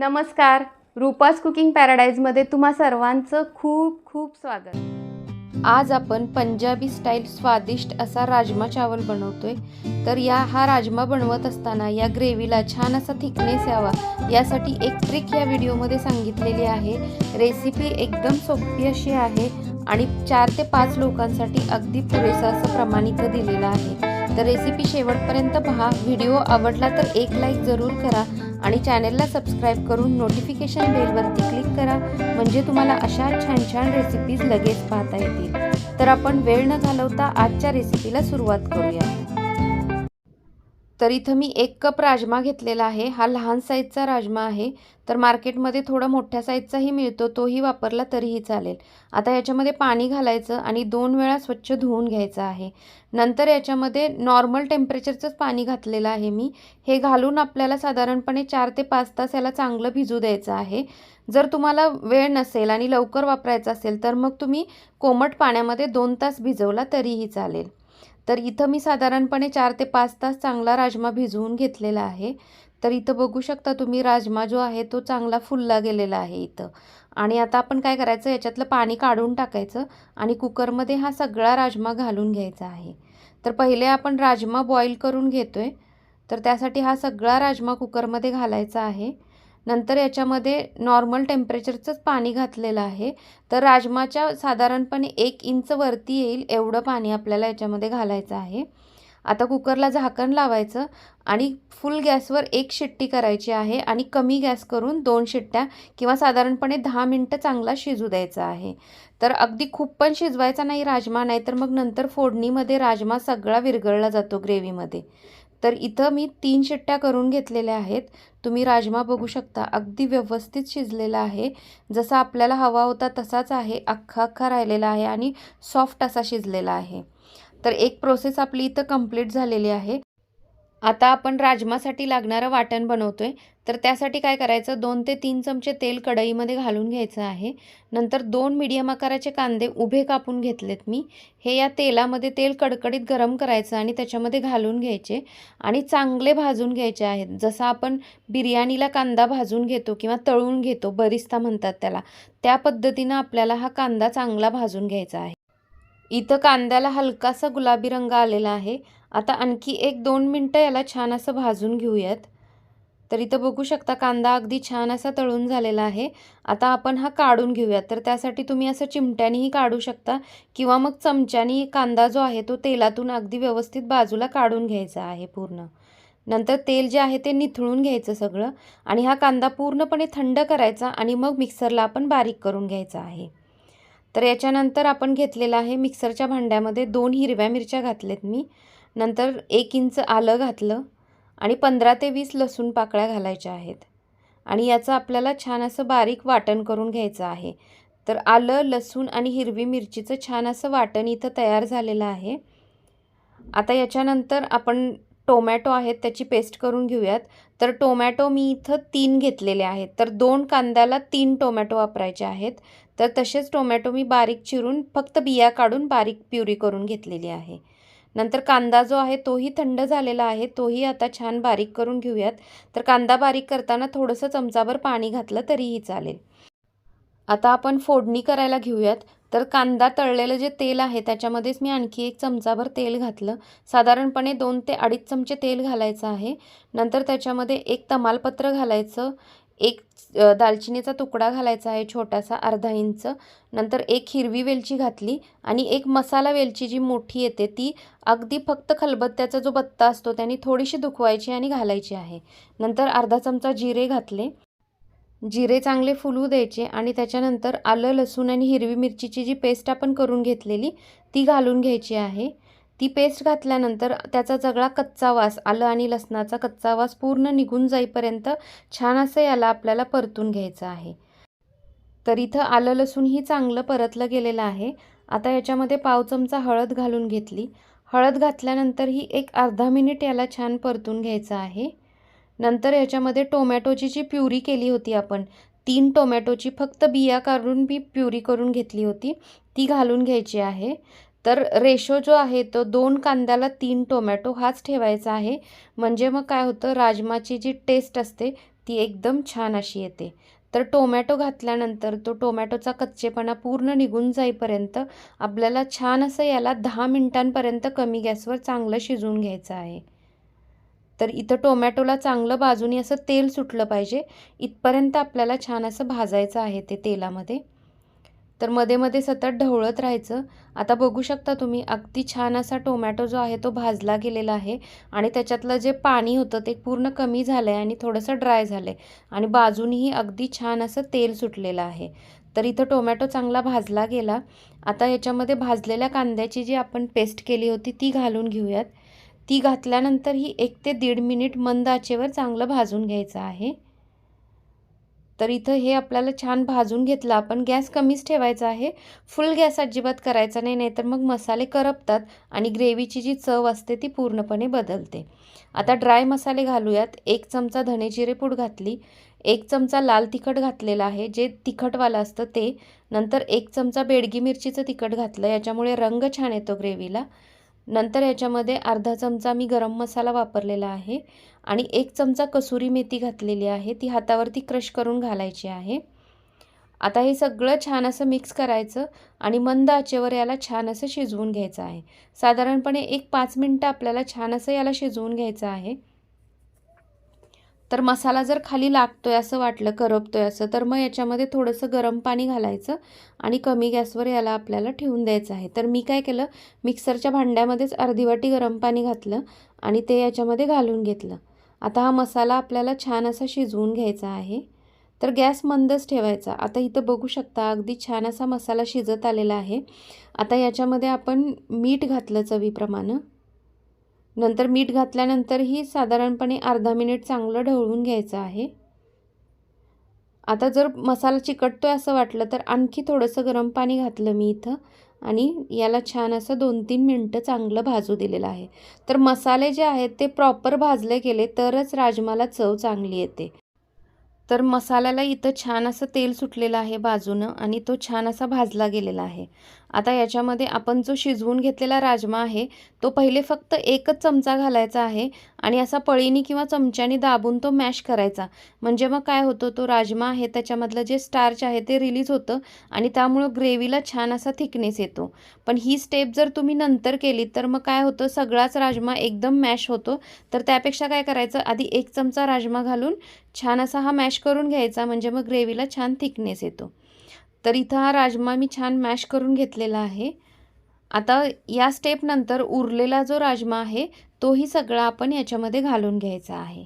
नमस्कार. रुपास कुकिंग पॅराडाईजमध्ये तुम्हा सर्वांचं खूप खूप स्वागत. आज आपण पंजाबी स्टाईल स्वादिष्ट असा राजमा चावल बनवतोय. तर या हा राजमा बनवत असताना या ग्रेव्हीला छान असा थिकनेस यावा. यासाठी एक ट्रिक या व्हिडिओमध्ये सांगितलेली आहे. रेसिपी एकदम सोपी अशी आहे आणि चार ते पाच लोकांसाठी अगदी पुरेसं असं प्रमाणित दिलेलं आहे. तर रेसिपी शेवटपर्यंत पहा. व्हिडिओ आवडला तर एक लाईक जरूर करा. आणि चॅनेलला सबस्क्राईब करून नोटिफिकेशन बेलवरती क्लिक करा. म्हणजे तुम्हाला अशा छान छान रेसिपीज लगेच पाहता येतील. तर आपण वेळ न घालवता आजच्या रेसिपीला सुरुवात करूया तर इथं मी एक कप राजमा घेतलेला आहे. हा लहान साईजचा राजमा आहे. तर मार्केटमध्ये थोडा मोठ्या साईजचाही मिळतो. तोही वापरला तरीही चालेल. आता याच्यामध्ये पाणी घालायचं आणि दोन वेळा स्वच्छ धुवून घ्यायचं आहे. नंतर याच्यामध्ये नॉर्मल टेम्परेचरचंच पाणी घातलेलं आहे मी. हे घालून आपल्याला साधारणपणे चार ते पाच तास याला चांगलं भिजू द्यायचं आहे. जर तुम्हाला वेळ नसेल आणि लवकर वापरायचं असेल तर मग तुम्ही कोमट पाण्यामध्ये दोन तास भिजवला तरीही चालेल. तर इथं मी साधारणपणे चार ते पाच तास चांगला राजमा भिजवून घेतलेला आहे. तर इथं बघू शकता तुम्ही राजमा जो आहे तो चांगला फुलला गेलेला आहे इथं. आणि आता आपण काय करायचं याच्यातलं पाणी काढून टाकायचं आणि कुकरमध्ये हा सगळा राजमा घालून घ्यायचा आहे. तर पहिले आपण राजमा बॉईल करून घेतो आहे तर त्यासाठी हा सगळा राजमा कुकरमध्ये घालायचा आहे. नंतर याच्यामध्ये नॉर्मल टेम्परेचरचंच पाणी घातलेलं आहे. तर राजमाच्या साधारणपणे एक इंच वरती येईल एवढं पाणी आपल्याला याच्यामध्ये घालायचं आहे. आता कुकरला झाकण लावायचं आणि फुल गॅसवर एक शिट्टी करायची आहे आणि कमी गॅस करून दोन शिट्ट्या किंवा साधारणपणे दहा मिनटं चांगला शिजू द्यायचा आहे. तर अगदी खूप पण शिजवायचा नाही राजमा नाही तर मग नंतर फोडणीमध्ये राजमा सगळा विरघळला जातो ग्रेव्हीमध्ये तर इथं मी तीन शिट्ट्या करून घेतलेल्या आहेत. तुम्ही राजमा बघू शकता. अगदी व्यवस्थित शिजलेला आहे. जसा आपल्याला हवा होता तसाच आहे. अख्खा अख्खा राहिलेला आहे आणि सॉफ्ट असा शिजलेला आहे. तर एक प्रोसेस आपली इथं कंप्लीट झालेली आहे. आता आपण राजमासाठी लागणारं वाटण बनवतो आहे तर त्यासाठी काय करायचं? दोन ते तीन चमचे तेल कढईमध्ये घालून घ्यायचं आहे. नंतर दोन मीडियम आकाराचे कांदे उभे कापून घेतलेत मी. हे या तेलामध्ये तेल कडकडीत गरम करायचं आणि त्याच्यामध्ये घालून घ्यायचे आणि चांगले भाजून घ्यायचे आहेत. जसं आपण बिर्याणीला कांदा भाजून घेतो किंवा तळून घेतो बरिस्ता म्हणतात त्याला त्या पद्धतीनं आपल्याला हा कांदा चांगला भाजून घ्यायचा आहे. इथं कांद्याला हलकासा गुलाबी रंग आलेला आहे. आता आणखी एक दोन मिनटं याला छान असं भाजून घेऊयात. तर इथं बघू शकता कांदा अगदी छान असा तळून झालेला आहे. आता आपण हा काढून घेऊयात. तर त्यासाठी तुम्ही असं चिमट्यानेही काढू शकता किंवा मग चमच्यानी कांदा जो आहे तो तेलातून अगदी व्यवस्थित बाजूला काढून घ्यायचा आहे पूर्ण. नंतर तेल जे आहे ते निथळून घ्यायचं सगळं आणि हा कांदा पूर्णपणे थंड करायचा आणि मग मिक्सरला आपण बारीक करून घ्यायचा आहे. तर याच्यानंतर आपण घेतलेलं आहे मिक्सरच्या भांड्यामध्ये दोन हिरव्या मिरच्या घातल्यात मी. नंतर एक इंच आलं घातलं आणि पंधरा ते वीस लसूण पाकळ्या घालायच्या आहेत. आणि याचं आपल्याला छान असं बारीक वाटण करून घ्यायचं आहे. तर आलं लसूण आणि हिरवी मिरचीचं छान असं वाटण इथं तयार झालेलं आहे. आता याच्यानंतर आपण टोमॅटो आहेत त्याची पेस्ट करून घेऊयात. तर टोमॅटो मी इथं तीन घेतलेले आहेत. तर दोन कांद्याला तीन टोमॅटो वापरायचे आहेत. तर तसेच टोमॅटो मी बारीक चिरून फक्त बिया काढून बारीक प्युरी करून घेतलेली आहे. नंतर कांदा जो आहे तोही थंड झालेला आहे. तोही आता छान बारीक करून घेऊयात. तर कांदा बारीक करताना थोडंसं चमचाभर पाणी घातलं तरीही चालेल. आता आपण फोडणी करायला घेऊयात. तर कांदा तळलेलं जे तेल आहे त्याच्यामध्येच मी आणखी एक चमचाभर तेल घातलं. साधारणपणे दोन ते अडीच चमचे तेल घालायचं आहे. नंतर त्याच्यामध्ये एक तमालपत्र घालायचं. एक दालचिनीचा तुकडा घालायचा आहे छोटासा अर्धा इंच. नंतर एक हिरवी वेलची घातली आणि एक मसाला वेलची जी मोठी येते ती अगदी फक्त खलबत्त्याचा जो बत्ता असतो त्याने थोडीशी दुखवायची आणि घालायची आहे. नंतर अर्धा चमचा जिरे घातले. जिरे चांगले फुलू द्यायचे आणि त्याच्यानंतर आलं लसूण आणि हिरवी मिरचीची जी पेस्ट आपण करून घेतलेली ती घालून घ्यायची आहे. ती पेस्ट घातल्यानंतर त्याचा सगळा कच्चा वास आलं आणि लसणाचा कच्चा वास पूर्ण निघून जाईपर्यंत छान असं याला आपल्याला परतून घ्यायचं आहे. तर इथं आलं लसूणही चांगलं परतलं गेलेलं आहे. आता याच्यामध्ये पाव चमचा हळद घालून घेतली. हळद घातल्यानंतरही एक अर्धा मिनिट याला छान परतून घ्यायचं आहे. नंतर याच्यामध्ये टोमॅटोची जी प्युरी केली होती आपण तीन टोमॅटोची फक्त बिया काढून बी प्युरी करून घेतली होती ती घालून घ्यायची आहे. तर रेशो जो आहे तो दोन कांद्याला तीन टोमॅटो हाच ठेवायचा आहे. म्हणजे मग काय होतं राजमाची जी टेस्ट असते ती एकदम छान अशी येते. तर टोमॅटो घातल्यानंतर तो टोमॅटोचा कच्चेपणा पूर्ण निघून जाईपर्यंत आपल्याला छान असं याला दहा मिनटांपर्यंत कमी गॅसवर चांगलं शिजवून घ्यायचं आहे. तर इथं टोमॅटोला चांगलं बाजूनी असं तेल सुटलं पाहिजे. इथपर्यंत आपल्याला छान असं भाजायचं आहे ते तेलामध्ये. तर मध्ये मध्ये सतत ढवळत राहायचं. आता बघू शकता तुम्ही अगदी छान असा टोमॅटो जो आहे तो भाजला गेलेला आहे आणि त्याच्यातलं जे पाणी होतं ते पूर्ण कमी झालं आहे आणि थोडंसं ड्राय झालं आहे आणि बाजूनही अगदी छान असं तेल सुटलेलं आहे. तर इथं टोमॅटो चांगला भाजला गेला. आता याच्यामध्ये भाजलेल्या कांद्याची जी आपण पेस्ट केली होती ती घालून घेऊयात. ती घातल्यानंतर ही एक ते दीड मिनिट मंद आचेवर चांगलं भाजून घ्यायचं आहे. तर इथं हे आपल्याला छान भाजून घेतलं. आपण गॅस कमीच ठेवायचा आहे. फुल गॅस अजिबात करायचा नाही नाहीतर मग मसाले करपतात आणि ग्रेव्हीची जी चव असते ती पूर्णपणे बदलते. आता ड्राय मसाले घालूयात. एक चमचा धने पूड घातली. एक चमचा लाल तिखट घातलेला आहे. जे तिखटवालं असतं ते. नंतर एक चमचा बेडगी मिरचीचं तिखट घातलं. याच्यामुळे रंग छान येतो ग्रेव्हीला. नंतर याच्यामध्ये अर्धा चमचा मी गरम मसाला वापरलेला आहे आणि एक चमचा कसुरी मेथी घातलेली आहे. ती हातावरती क्रश करून घालायची आहे. आता हे सगळं छान असं मिक्स करायचं आणि मंद आचेवर याला छान असं शिजवून घ्यायचं आहे. साधारणपणे एक पाच मिनटं आपल्याला छान असं याला शिजवून घ्यायचं आहे. तर मसाला जर खाली लागतोय असं वाटलं करपतोय असं तर मग याच्यामध्ये थोडंसं गरम पाणी घालायचं आणि कमी गॅसवर याला आपल्याला ठेवून द्यायचं आहे. तर मी काय केलं मिक्सरच्या भांड्यामध्येच अर्धी वाटी गरम पाणी घातलं आणि ते याच्यामध्ये घालून घेतलं. आता हा मसाला आपल्याला छान असा शिजवून घ्यायचा आहे. तर गॅस मंदच ठेवायचा. आता इथं बघू शकता अगदी छान असा मसाला शिजत आलेला आहे. आता याच्यामध्ये आपण मीठ घातलं चवीप्रमाणे. नंतर मीठ घातल्यानंतरही साधारणपणे अर्धा मिनिट चांगलं ढवळून घ्यायचं आहे. आता जर मसाला चिकटतोय असं वाटलं तर आणखी थोडंसं गरम पाणी घातलं मी इथं आणि याला छान असं दोन तीन मिनटं चांगलं भाजू दिलेलं आहे. तर मसाले जे आहेत ते प्रॉपर भाजले गेले तरच राजमाला चव चांगली येते. तर मसाल्याला इथं छान असं तेल सुटलेलं आहे बाजूनं आणि तो छान असा भाजला गेलेला आहे. आता याच्यामध्ये आपण जो शिजवून घेतलेला राजमा आहे तो पहिले फक्त एकच चमचा घालायचा आहे आणि असा पळीनी किंवा चमच्यानी दाबून तो मॅश करायचा. म्हणजे मग काय होतं तो राजमा आहे त्याच्यामधलं जे स्टार्च आहे ते रिलीज होतं आणि त्यामुळं ग्रेव्हीला छान असा थिकनेस येतो. पण ही स्टेप जर तुम्ही नंतर केली तर मग काय होतं सगळाच राजमा एकदम मॅश होतो. तर त्यापेक्षा काय करायचं आधी एक चमचा राजमा घालून छान असा हा मॅश करून घ्यायचा म्हणजे मग ग्रेव्हीला छान थिकनेस येतो. तर इथं हा राजमा मी छान मॅश करून घेतलेला आहे. आता या स्टेपनंतर उरलेला जो राजमा आहे तोही सगळा आपण याच्यामध्ये घालून घ्यायचा आहे.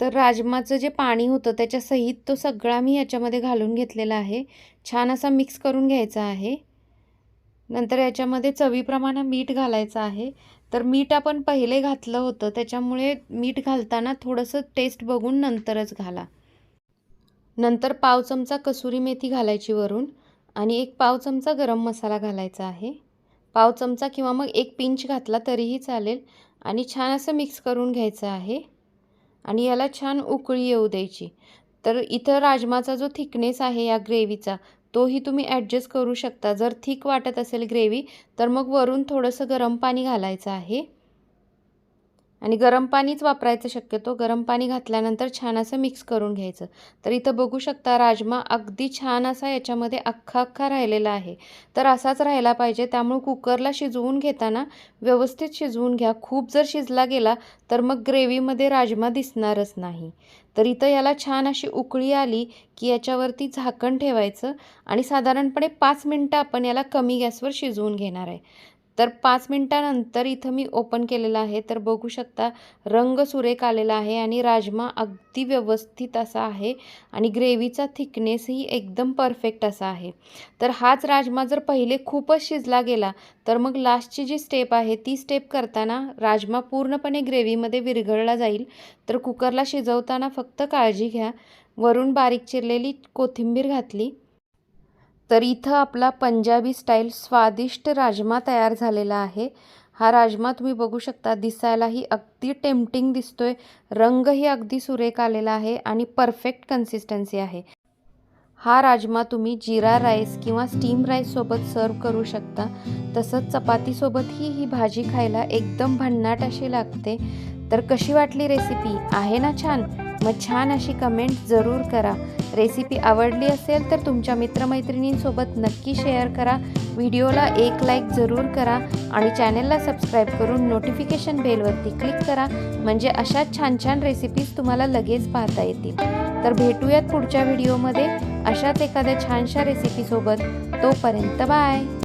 तर राजमाचं जे पाणी होतं त्याच्यासहित तो सगळा मी याच्यामध्ये घालून घेतलेला आहे. छान असा मिक्स करून घ्यायचा आहे. नंतर याच्यामध्ये चवीप्रमाणे मीठ घालायचं आहे. तर मीठ आपण पहिले घातलं होतं त्याच्यामुळे मीठ घालताना थोडंसं टेस्ट बघून नंतरच घाला. नंतर पाव चमचा कसुरी मेथी घालायची वरून आणि एक पाव चमचा गरम मसाला घालायचा आहे. पाव चमचा किंवा मग एक पिंच घातला तरीही चालेल आणि छान असं मिक्स करून घ्यायचं आहे. आणि याला छान उकळी येऊ द्यायची. तर इथं राजमाचा जो थिकनेस आहे या ग्रेव्हीचा तोही तुम्ही ॲडजस्ट करू शकता. जर थिक वाटत असेल ग्रेव्ही तर मग वरून थोडंसं गरम पाणी घालायचं आहे. आणि गरम पाणीच वापरायचं शक्यतो. गरम पाणी घातल्यानंतर छान असं मिक्स करून घ्यायचं. तर इथं बघू शकता राजमा अगदी छान असा याच्यामध्ये अख्खा अख्खा राहिलेला आहे. तर असाच राहिला पाहिजे. त्यामुळे कुकरला शिजवून घेताना व्यवस्थित शिजवून घ्या. खूप जर शिजला गेला तर मग ग्रेव्हीमध्ये राजमा दिसणारच नाही. तर इथं याला छान अशी उकळी आली की याच्यावरती झाकण ठेवायचं आणि साधारणपणे पाच मिनटं आपण याला कमी गॅसवर शिजवून घेणार आहे. तर पाच मिनटानंतर इथं मी ओपन केलेलं आहे. तर बघू शकता रंग सुरेख आलेला आहे आणि राजमा अगदी व्यवस्थित असा आहे आणि ग्रेव्हीचा थिकनेसही एकदम परफेक्ट असा आहे. तर हाच राजमा जर पहिले खूपच शिजला गेला तर मग लास्टची जी स्टेप आहे ती स्टेप करताना राजमा पूर्णपणे ग्रेव्हीमध्ये विरघळला जाईल. तर कुकरला शिजवताना फक्त काळजी घ्या. वरून बारीक चिरलेली कोथिंबीर घातली. तर इथं आपला पंजाबी स्टाईल स्वादिष्ट राजमा तयार झालेला आहे. हा राजमा तुम्ही बघू शकता दिसायलाही अगदी टेम्पटिंग दिसतोय. रंगही अगदी सुरेख आलेला आहे आणि परफेक्ट कन्सिस्टन्सी आहे. हा राजमा तुम्ही जिरा राईस किंवा स्टीम राईससोबत सर्व करू शकता. तसंच चपातीसोबतही ही भाजी खायला एकदम भन्नाट अशी लागते. तर कशी वाटली रेसिपी आहे ना छान? मग छान अशी कमेंट जरूर करा. रेसिपी आवडली असेल तर तुमच्या मित्रमैत्रिणींसोबत नक्की शेअर करा. व्हिडिओला एक लाईक जरूर करा आणि चॅनलला सबस्क्राईब करून नोटिफिकेशन बेलवरती क्लिक करा. म्हणजे अशाच छान छान रेसिपीज तुम्हाला लगेच पाहता येतील. तर भेटूयात पुढच्या व्हिडिओमध्ये अशाच एखाद्या छानशा रेसिपीसोबत तोपर्यंत बाय